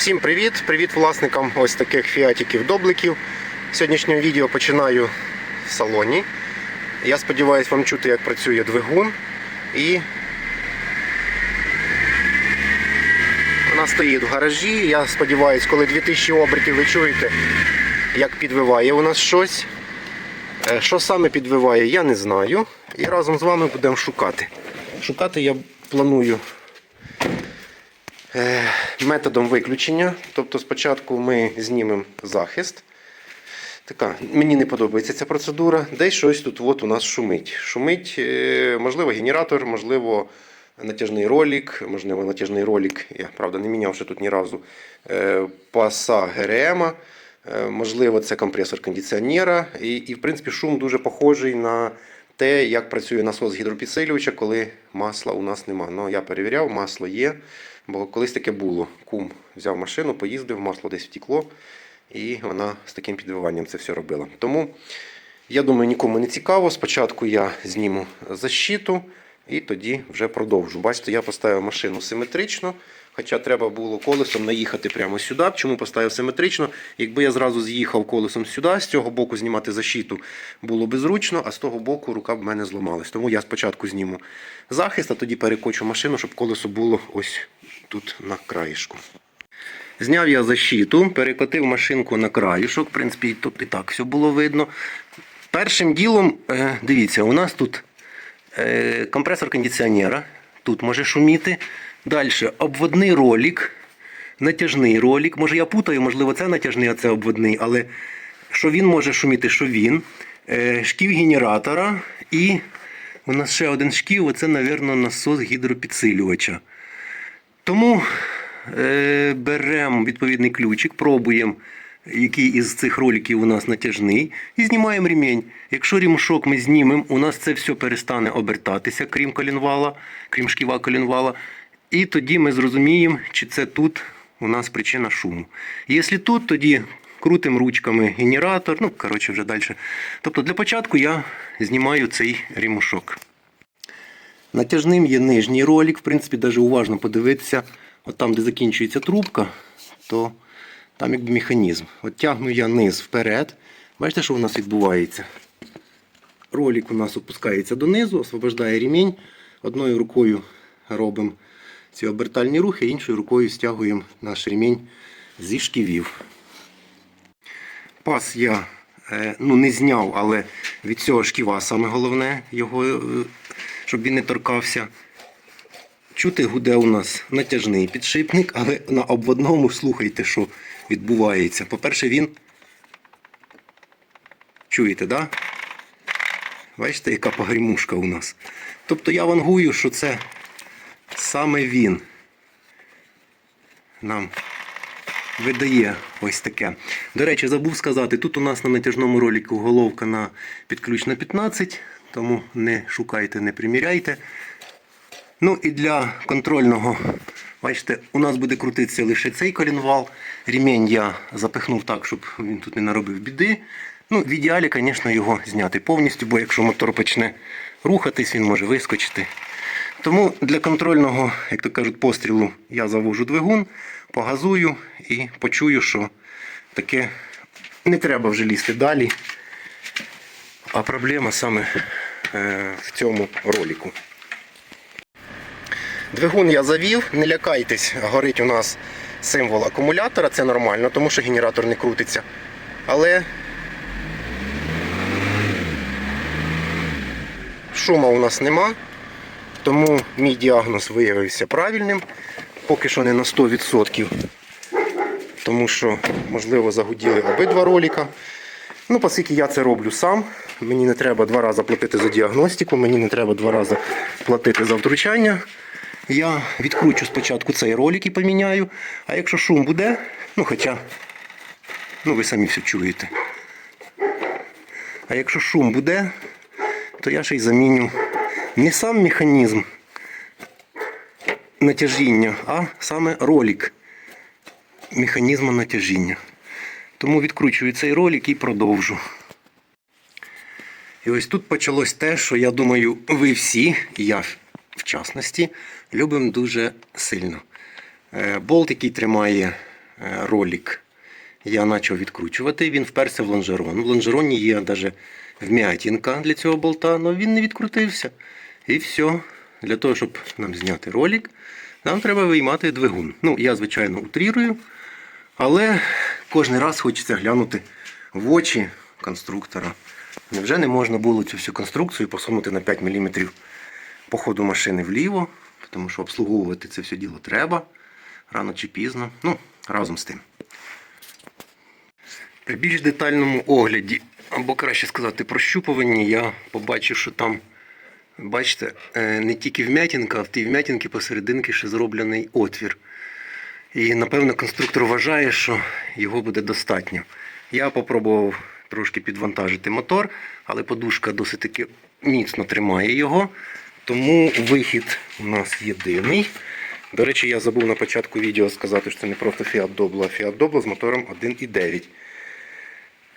Всім привіт! Привіт власникам ось таких фіатиків добликів. Сьогоднішнє відео починаю в салоні. Я сподіваюся, вам чути, як працює двигун. І вона стоїть в гаражі. Я сподіваюся, коли 2000 обертів ви чуєте, як підвиває у нас щось. Е, Що саме підвиває, я не знаю. І разом з вами будемо шукати. Шукати я планую методом виключення. Тобто спочатку ми знімемо захист. Така, мені не подобається ця процедура. Десь щось тут от у нас шумить. Шумить, е, можливо, генератор, можливо, натяжний ролик, можливо, натяжний ролик. Я правда не міняв ще тут ні разу. Е, Паса ГРМ. Е, Можливо, це компресор кондиціонера. І, і, в принципі, шум дуже похожий на те, як працює насос гідропідсилювача, коли масла у нас нема. Ну, я перевіряв, масло є. Бо колись таке було. Кум взяв машину, поїздив, масло десь втекло, і вона з таким підвиванням це все робила. Тому я думаю, нікому не цікаво. Спочатку я зніму защиту і тоді вже продовжу. Бачите, я поставив машину симетрично. Хоча треба було колесом наїхати прямо сюди. Чому поставив симетрично? Якби я зразу з'їхав колесом сюди, з цього боку знімати защиту було б зручно, а з того боку рука б в мене зламалась. Тому я спочатку зніму захист, а тоді перекочу машину, щоб колесо було ось тут на краєшку. Зняв я защиту, перекотив машинку на краєшок. В принципі, тут і так все було видно. Першим ділом, е, дивіться, у нас тут е, компресор кондиціонера. Тут може шуміти. Далі обводний ролик, натяжний ролик. Може я путаю, можливо, це натяжний, а це обводний, але що він може шуміти, що він. Е, Шків генератора і у нас ще один шків, оце, мабуть, насос гідропідсилювача. Тому е, беремо відповідний ключик, пробуємо, який із цих роликів у нас натяжний, і знімаємо ремінь. Якщо ремшок ми знімемо, у нас це все перестане обертатися, крім колінвала, крім шківа колінвала. І тоді ми зрозуміємо, чи це тут у нас причина шуму. Якщо тут, тоді крутимо ручками генератор, ну, коротше, вже далі. Тобто для початку я знімаю цей ремушок. Натяжним є нижній ролик, в принципі, навіть уважно подивитися, от там, де закінчується трубка, то там якби механізм. От тягну я низ вперед. Бачите, що у нас відбувається? Ролик у нас опускається донизу, освобождає ремінь. Одною рукою робимо ці обертальні рухи, іншою рукою стягуємо наш ремінь зі шківів. Пас я е, ну, не зняв, але від цього шківа саме головне, його, е, щоб він не торкався. Чути гуде у нас натяжний підшипник, але на обводному слухайте, що відбувається. По-перше, він. Чуєте, да? Бачите, яка погрімушка у нас. Тобто я вангую, що це саме він нам видає ось таке. До речі, забув сказати, тут у нас на натяжному ролику головка на підключ на 15, тому не шукайте, не приміряйте. Ну і для контрольного, бачите, у нас буде крутитися лише цей колінвал. Ремінь я запихнув так, щоб він тут не наробив біди. Ну, в ідеалі, звісно, його зняти повністю, бо якщо мотор почне рухатись, він може вискочити. Тому для контрольного, як то кажуть, пострілу я завожу двигун, погазую і почую, що таке не треба вже лізти далі. А проблема саме е, в цьому ролику. Двигун я завів, не лякайтесь, горить у нас символ акумулятора, це нормально, тому що генератор не крутиться. Але шума у нас нема, тому мій діагноз виявився правильним. Поки що не на 100%. Тому що, можливо, загуділи обидва ролика. Ну, оскільки я це роблю сам, мені не треба два рази платити за діагностику, мені не треба два рази платити за втручання. Я відкручу спочатку цей ролик і поміняю. А якщо шум буде, ну хоча, ну ви самі все чуєте. А якщо шум буде, то я ще й заміню не сам механізм натяжіння, а саме ролик механізму натяжіння. Тому відкручую цей ролик і продовжу. І ось тут почалось те, що я думаю, ви всі, я в частності, любимо дуже сильно. Е, Болт, який тримає е, ролик я почав відкручувати. Він вперся в лонжерон. В лонжероні є навіть вм'ятінка для цього болта, але він не відкрутився. І все. Для того, щоб нам зняти ролик, нам треба виймати двигун. Ну, я, звичайно, утрірую, але кожен раз хочеться глянути в очі конструктора. Невже не можна було цю всю конструкцію посунути на 5 мм по ходу машини вліво, тому що обслуговувати це все діло треба рано чи пізно. Ну, разом з тим. При більш детальному огляді, або краще сказати, прощупуванні, я побачив, що там, бачите, е, не тільки вм'ятінка, а в тій вм'ятінки посерединки ще зроблений отвір. І напевно конструктор вважає, що його буде достатньо. Я попробував трошки підвантажити мотор, але подушка досить таки міцно тримає його. Тому вихід у нас єдиний. До речі, я забув на початку відео сказати, що це не просто Fiat Doblo, а Fiat Doblo з мотором 1.9.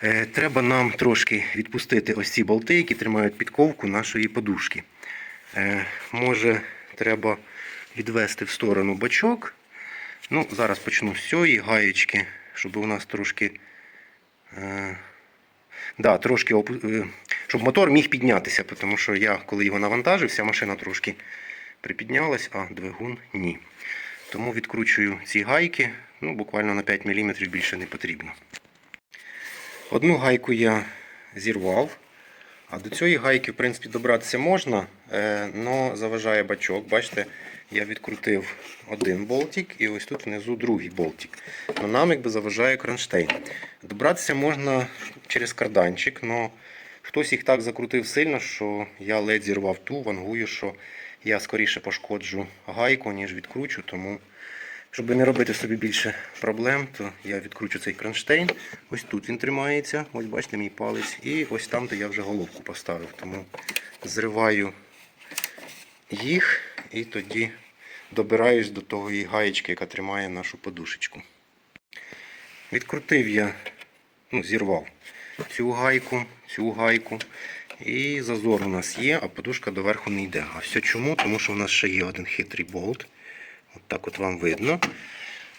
Е, Треба нам трошки відпустити ось ці болти, які тримають підковку нашої подушки. Е, Може, треба відвести в сторону бачок. Ну, Зараз почну з цієї гаєчки, щоб у нас трошки. Е, да, трошки щоб мотор міг піднятися, тому що я, коли його навантажив, вся машина трошки припіднялась, а двигун ні. Тому відкручую ці гайки, ну, буквально на 5 мм більше не потрібно. Одну гайку я зірвав, а до цієї гайки, в принципі, добратися можна, але заважає бачок. Бачите, я відкрутив один болтик і ось тут внизу другий болтик. Но нам якби заважає кронштейн. Добратися можна через карданчик, але хтось їх так закрутив сильно, що я ледь зірвав ту, вангую, що я скоріше пошкоджу гайку, ніж відкручу. Тому, щоб не робити собі більше проблем, то я відкручу цей кронштейн. Ось тут він тримається, ось бачите мій палець. І ось там, де я вже головку поставив. Тому зриваю їх і тоді добираюсь до того гаєчки, яка тримає нашу подушечку. Відкрутив я, ну, зірвав цю гайку, цю гайку. І зазор у нас є, а подушка доверху не йде. А все чому? Тому що у нас ще є один хитрий болт. От так от вам видно.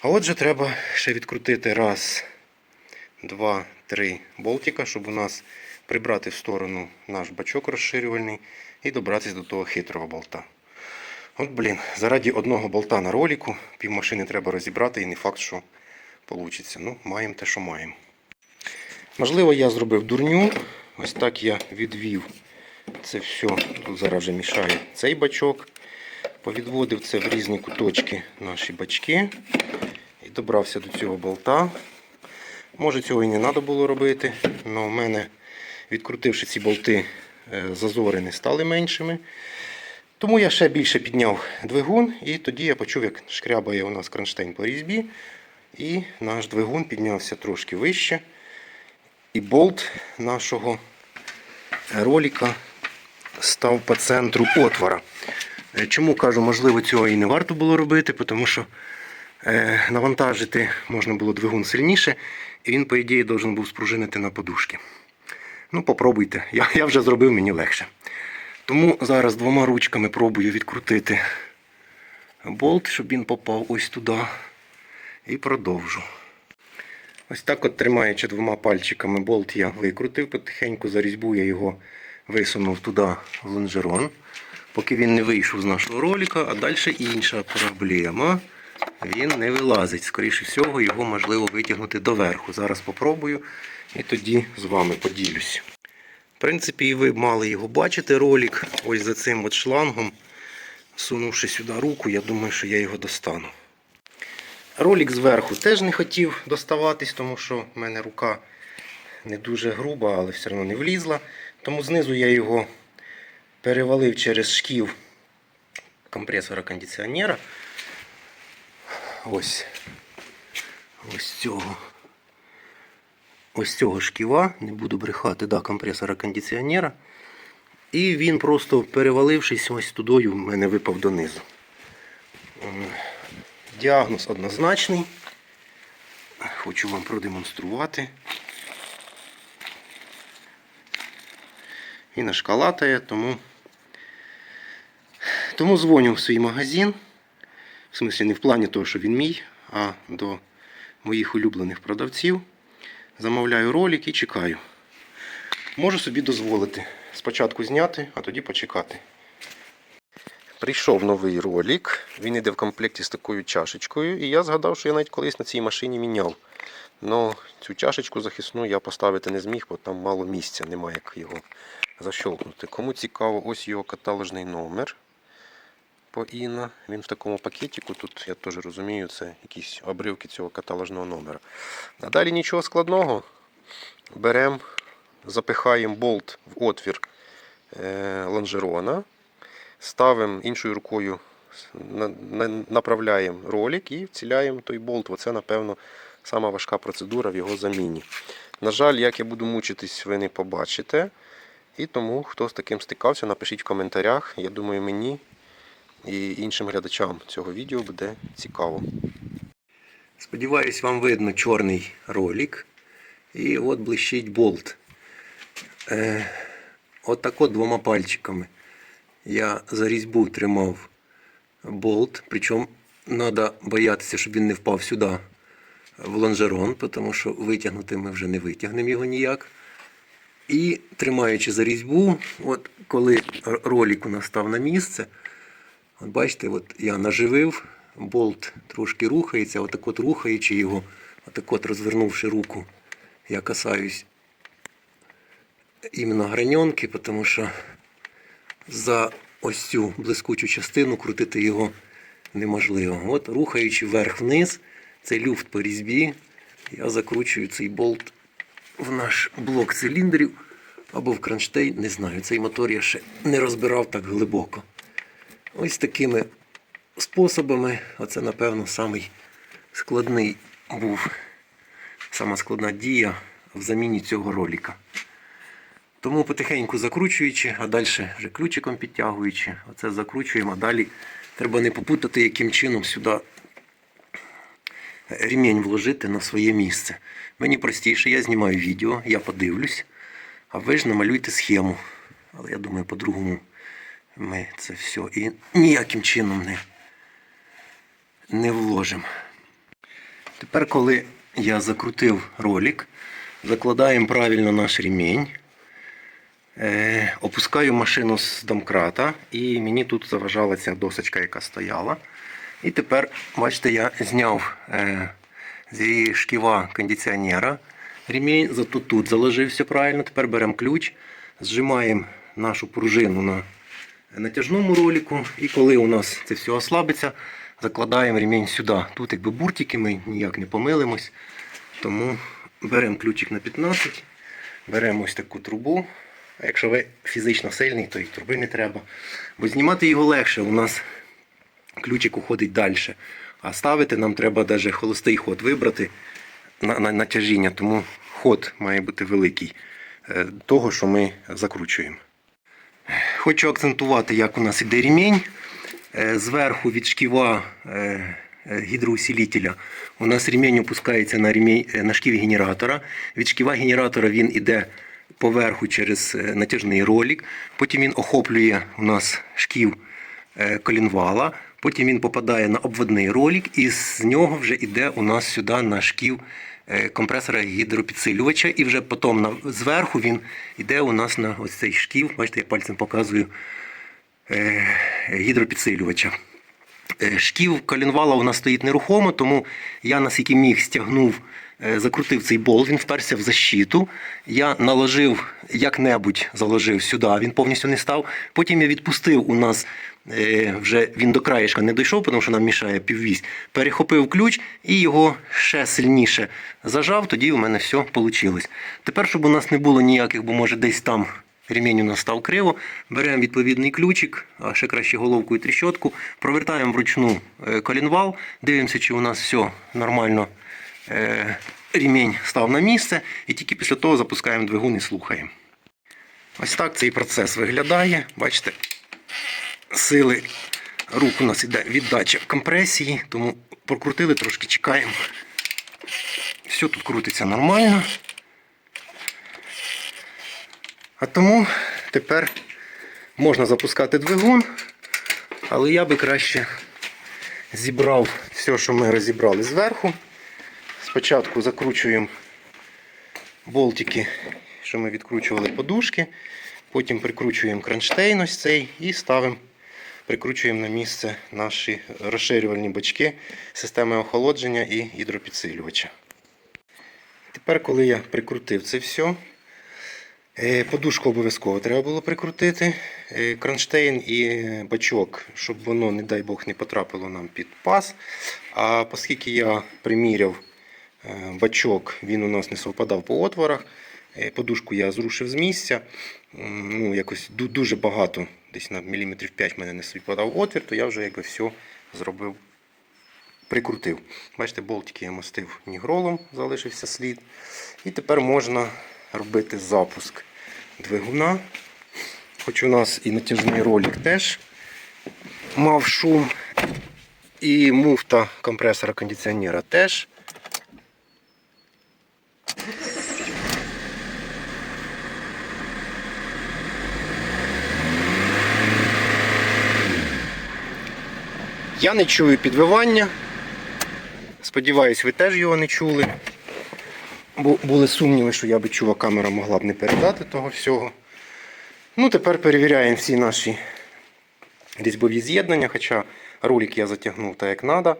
А отже, треба ще відкрутити раз, два, три болтика, щоб у нас прибрати в сторону наш бачок розширювальний і добратися до того хитрого болта. От, блін, заради одного болта на роліку півмашини треба розібрати і не факт, що вийде. Ну, маємо те, що маємо. Можливо, я зробив дурню. Ось так я відвів це все. Тут зараз вже мішає цей бачок. Повідводив це в різні куточки наші бачки. І добрався до цього болта. Може цього і не треба було робити, але в мене, відкрутивши ці болти, е, зазори не стали меншими. Тому я ще більше підняв двигун, і тоді я почув, як шкрябає у нас кронштейн по різьбі. І наш двигун піднявся трошки вище. І болт нашого ролика став по центру отвора. Е, Чому кажу, можливо, цього і не варто було робити, тому що е, навантажити можна було двигун сильніше, і він, по ідеї, должен був спружинити на подушки. Ну, попробуйте. Я, я вже зробив, мені легше. Тому зараз двома ручками пробую відкрутити болт, щоб він попав ось туди. І продовжу. Ось так от тримаючи двома пальчиками болт я викрутив потихеньку, за різьбу я його висунув туди в лонжерон, поки він не вийшов з нашого ролика, а далі інша проблема. Він не вилазить. Скоріше всього, його можливо витягнути доверху. Зараз попробую і тоді з вами поділюсь. В принципі, і ви мали його бачити ролик. Ось за цим от шлангом, сунувши сюди руку, я думаю, що я його достану. Ролик зверху теж не хотів доставатись, тому що в мене рука не дуже груба, але все одно не влізла. Тому знизу я його перевалив через шків компресора кондиціонера. Ось. Ось цього. Ось цього шківа, не буду брехати, да, компресора кондиціонера. І він просто перевалившись ось тудою, в мене випав донизу. Діагноз однозначний. Хочу вам продемонструвати. Він аж тому, тому дзвоню в свій магазин. В смислі не в плані того, що він мій, а до моїх улюблених продавців. Замовляю ролик і чекаю. Можу собі дозволити спочатку зняти, а тоді почекати. Прийшов новий ролик. Він йде в комплекті з такою чашечкою. І я згадав, що я навіть колись на цій машині міняв. Но цю чашечку захисну я поставити не зміг, бо там мало місця, немає як його защолкнути. Кому цікаво, ось його каталожний номер по Іна. Він в такому пакетику. Тут я теж розумію, це якісь обривки цього каталожного номера. А далі нічого складного. Беремо, запихаємо болт в отвір е, лонжерона, ставимо іншою рукою, на- на- направляємо ролик і вціляємо той болт. Оце, напевно, сама важка процедура в його заміні. На жаль, як я буду мучитись, ви не побачите. І тому, хто з таким стикався, напишіть в коментарях. Я думаю, мені і іншим глядачам цього відео буде цікаво. Сподіваюсь, вам видно чорний ролик. І от блищить болт. Е, от так от двома пальчиками. Я за різьбу тримав болт. Причому треба боятися, щоб він не впав сюди в лонжерон, тому що витягнути ми вже не витягнемо його ніяк. І тримаючи за різьбу, от коли ролик у нас став на місце, от бачите, от я наживив, болт трошки рухається, отак от рухаючи його, отак от розвернувши руку, я касаюсь іменно граньонки, тому що за ось цю блискучу частину крутити його неможливо. От рухаючи вверх-вниз, цей люфт по різьбі, я закручую цей болт в наш блок циліндрів або в кронштейн, не знаю. Цей мотор я ще не розбирав так глибоко. Ось такими способами, оце, напевно, самий складний був, сама складна дія в заміні цього роліка. Тому потихеньку закручуючи, а далі вже ключиком підтягуючи, оце закручуємо, а далі треба не попутати, яким чином сюди ремінь вложити на своє місце. Мені простіше, я знімаю відео, я подивлюсь, а ви ж намалюйте схему. Але я думаю, по-другому ми це все і ніяким чином не, не вложимо. Тепер, коли я закрутив ролик, закладаємо правильно наш ремінь. Е, опускаю машину з домкрата, і мені тут заважала ця досочка, яка стояла. І тепер, бачите, я зняв е, зі шківа кондиціонера ремінь, зато тут заложився правильно. Тепер беремо ключ, зжимаємо нашу пружину на натяжному ролику. І коли у нас це все ослабиться, закладаємо ремінь сюди. Тут якби буртики, ми ніяк не помилимось. Тому беремо ключик на 15, беремо ось таку трубу. А якщо ви фізично сильний, то і труби не треба. Бо знімати його легше, у нас ключик уходить далі. А ставити нам треба навіть холостий ход вибрати на, на, на тяжіння, тому ход має бути великий е, того, що ми закручуємо. Хочу акцентувати, як у нас іде ремінь. Е, Зверху від шківа е, е, гідроусилителя у нас ремінь опускається на, ремінь, на шків генератора. Від шківа генератора він іде поверху через натяжний ролик. Потім він охоплює у нас шків колінвала. Потім він попадає на обводний ролик, і з нього вже йде у нас сюди на шків компресора гідропідсилювача. І вже потім на, зверху він йде у нас на ось цей шків. Бачите, я пальцем показую е, гідропідсилювача. Е, Шків колінвала у нас стоїть нерухомо, тому я наскільки міг стягнув, е, закрутив цей болт, він вперся в защиту. Я наложив як-небудь заложив сюди, він повністю не став. Потім я відпустив у нас е, вже він до краєшка не дійшов, тому що нам мішає піввісь. Перехопив ключ і його ще сильніше зажав, тоді у мене все вийшло. Тепер, щоб у нас не було ніяких, бо може десь там ремінь у нас став криво. Беремо відповідний ключик, а ще краще головку і тріщотку, провертаємо вручну е, колінвал, дивимося, чи у нас все нормально. е, став на місце, і тільки після того запускаємо двигун і слухаємо. Ось так цей процес виглядає. Бачите, сили рук у нас іде віддача компресії, тому прокрутили, трошки чекаємо. Все тут крутиться нормально. А тому тепер можна запускати двигун, але я би краще зібрав все, що ми розібрали зверху, Спочатку закручуємо болтики, що ми відкручували подушки, потім прикручуємо кронштейн ось цей і ставимо, прикручуємо на місце наші розширювальні бачки системи охолодження і гідропідсилювача. Тепер, коли я прикрутив це все, е, подушку обов'язково треба було прикрутити, е, кронштейн і бачок, щоб воно, не дай Бог, не потрапило нам під паз. А оскільки я приміряв е, бачок, він у нас не совпадав по отворах, е, подушку я зрушив з місця. Ну, якось дуже багато, десь на міліметрів 5 в мене не совпадав отвір, то я вже якби все зробив прикрутив. Бачите, болтики я мастив нігролом, залишився слід. І тепер можна робити запуск двигуна. Хоч у нас і натяжний ролик теж мав шум, і муфта компресора кондиціонера теж. Я не чую підвивання. Сподіваюсь, ви теж його не чули. Бо були сумніви, що я би чула, камера могла б не передати того всього. Ну, тепер перевіряємо всі наші різьбові з'єднання, хоча ролик я затягнув так, як треба.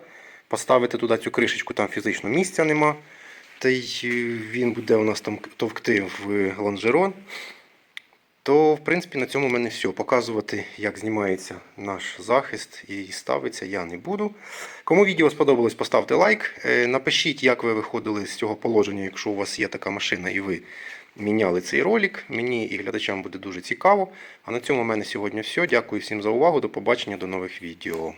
Поставити туди цю кришечку, там фізично місця нема. Та й е, він буде у нас там товкти в лонжерон. То, в принципі, на цьому в мене все. Показувати, як знімається наш захист і ставиться, я не буду. Кому відео сподобалось, поставте лайк. Е, Напишіть, як ви виходили з цього положення, якщо у вас є така машина і ви міняли цей ролик. Мені і глядачам буде дуже цікаво. А на цьому в мене сьогодні все. Дякую всім за увагу. До побачення, до нових відео.